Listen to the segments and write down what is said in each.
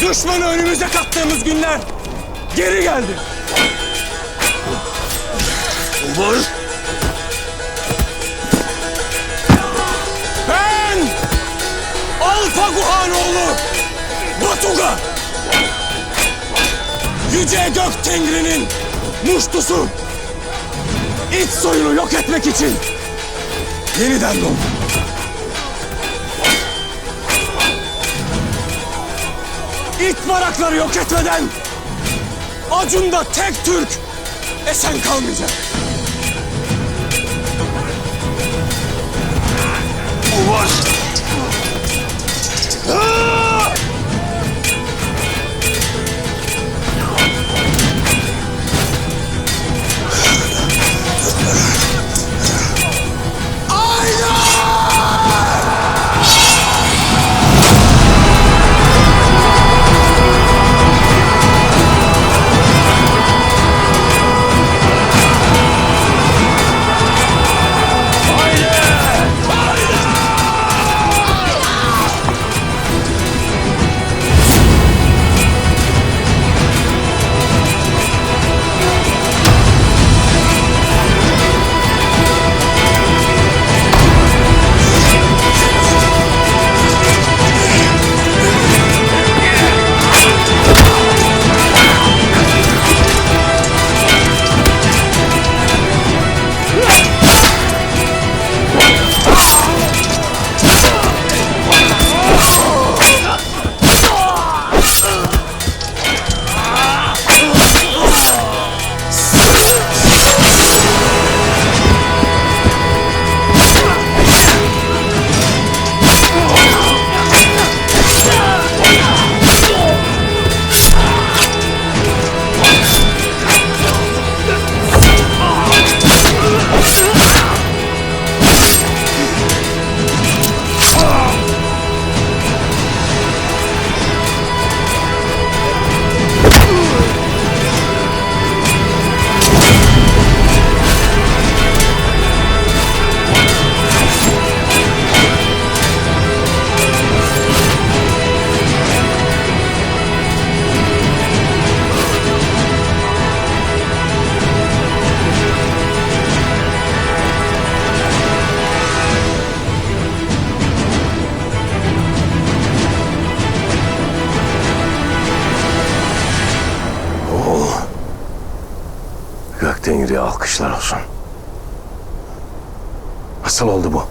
düşmanı önümüze kattığımız günler geri geldi. Umur. Ben Alfa Guhanoğlu Batuga Yüce Gök Tengri'nin muştusu iç soyunu yok etmek için yeniden doğdum. İt barakları yok etmeden Acun'da tek Türk esen kalmayacak. Uvar! Nasıl oldu bu?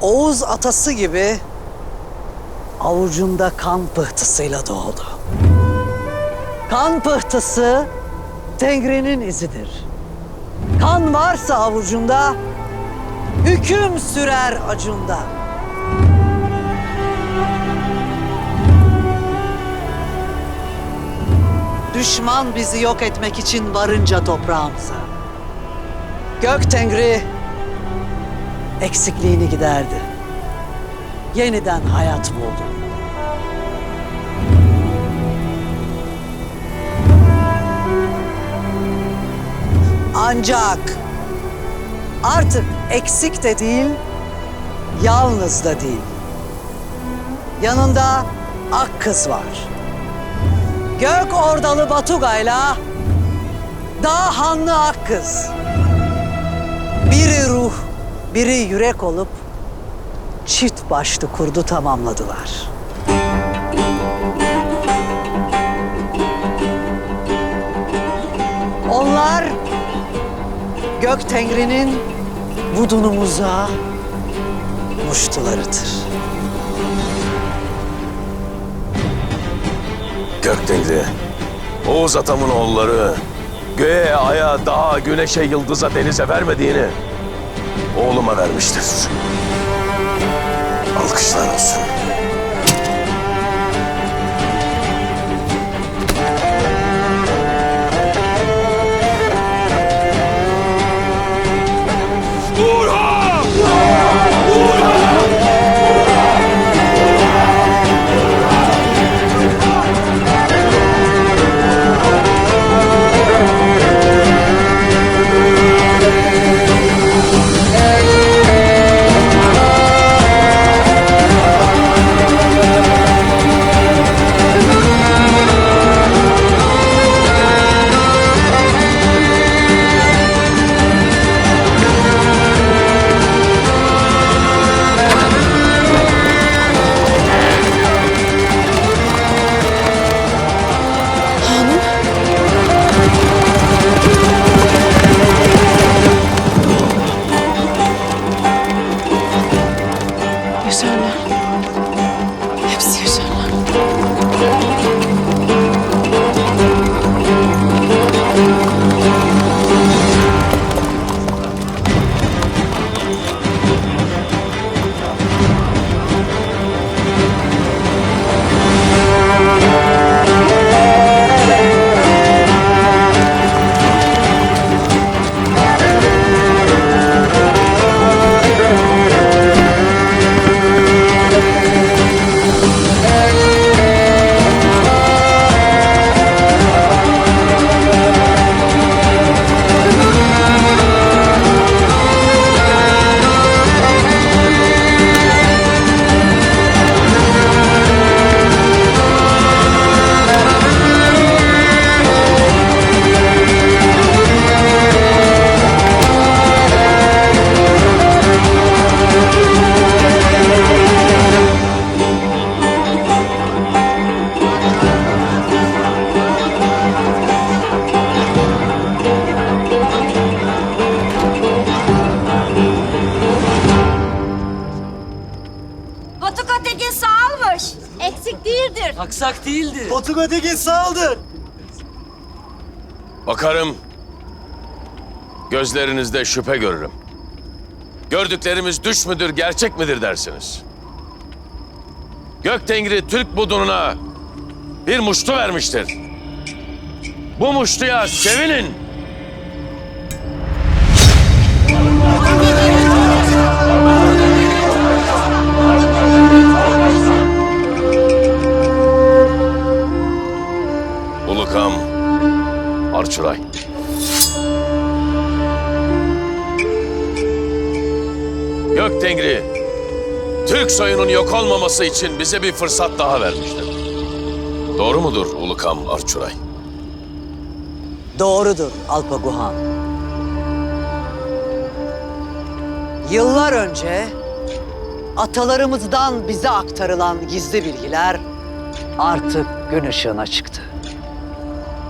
Oğuz atası gibi avucunda kan pıhtısıyla doğdu. Kan pıhtısı Tengri'nin izidir. Kan varsa avucunda hüküm sürer acunda. Düşman bizi yok etmek için varınca toprağımıza. Gök Tengri eksikliğini giderdi. Yeniden hayat buldu. Ancak artık eksik de değil, yalnız da değil. Yanında ak kız var. Gök ordalı Batuga'yla dağ hanlı ak kız. Biri ruh, biri yürek olup çift başlı kurdu tamamladılar. Onlar Gök Tengri'nin vudunumuza muştularıdır. Göktengri, Oğuz atamın oğulları göğe, aya, dağa, güneşe, yıldıza, denize vermediğini oğluma vermiştir. Alkışlar olsun. Ötekin sağalmış. Eksik değildir. Aksak değildi. Batu Ötekin sağaldır. Bakarım. Gözlerinizde şüphe görürüm. Gördüklerimiz düş müdür, gerçek midir dersiniz. Göktengri Türk budununa bir muştu vermiştir. Bu muştuya sevinin. Arçuray. Gök Tengri, Türk soyunun yok olmaması için bize bir fırsat daha vermiştir. Doğru mudur Ulukam Arçuray? Doğrudur Alpaguhan. Yıllar önce atalarımızdan bize aktarılan gizli bilgiler artık gün ışığına çıktı.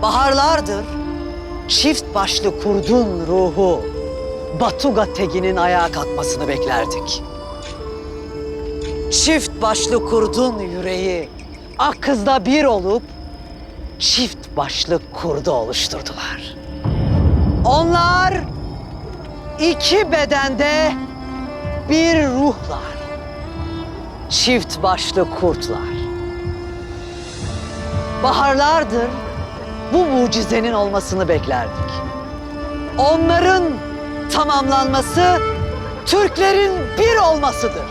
Baharlardır çift başlı kurdun ruhu Batuga Tegin'in ayağa kalkmasını beklerdik. Çift başlı kurdun yüreği Akkız'da bir olup çift başlı kurdu oluşturdular. Onlar iki bedende bir ruhlar. Çift başlı kurtlar. Baharlardır bu mucizenin olmasını beklerdik. Onların tamamlanması Türklerin bir olmasıdır.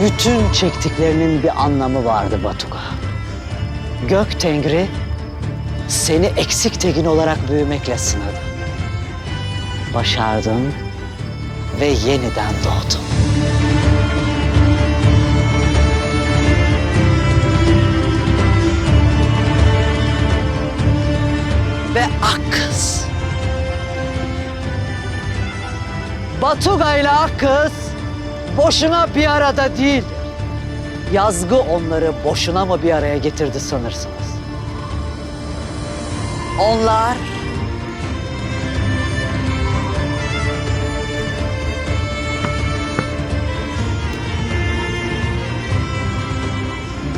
Bütün çektiklerinin bir anlamı vardı Batuga. Gök Tengri seni eksik tegin olarak büyümekle sınadı. Başardın ve yeniden doğdun. Ve Akkız. Batuga ile Akkız boşuna bir arada değil. Yazgı onları boşuna mı bir araya getirdi sanırsınız? Onlar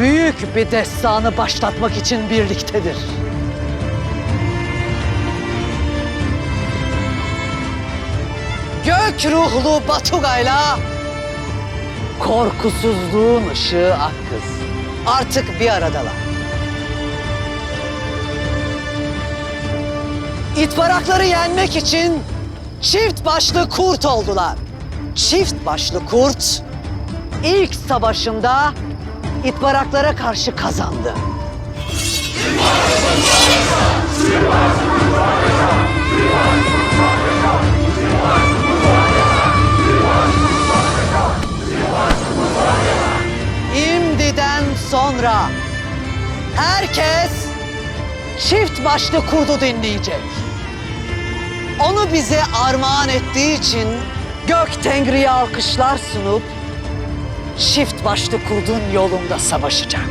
büyük bir destanı başlatmak için birliktedir. Gök ruhlu Batuga'yla korkusuzluğun ışığı Akkız. Artık bir aradalar. İtbarakları yenmek için çift başlı kurt oldular. Çift başlı kurt ilk savaşında itbaraklara karşı kazandı. İmdiden sonra herkes çift başlı kurdu dinleyecek. Onu bize armağan ettiği için Gök Tengri'ye alkışlar sunup çift başlı kurdun yolunda savaşacak.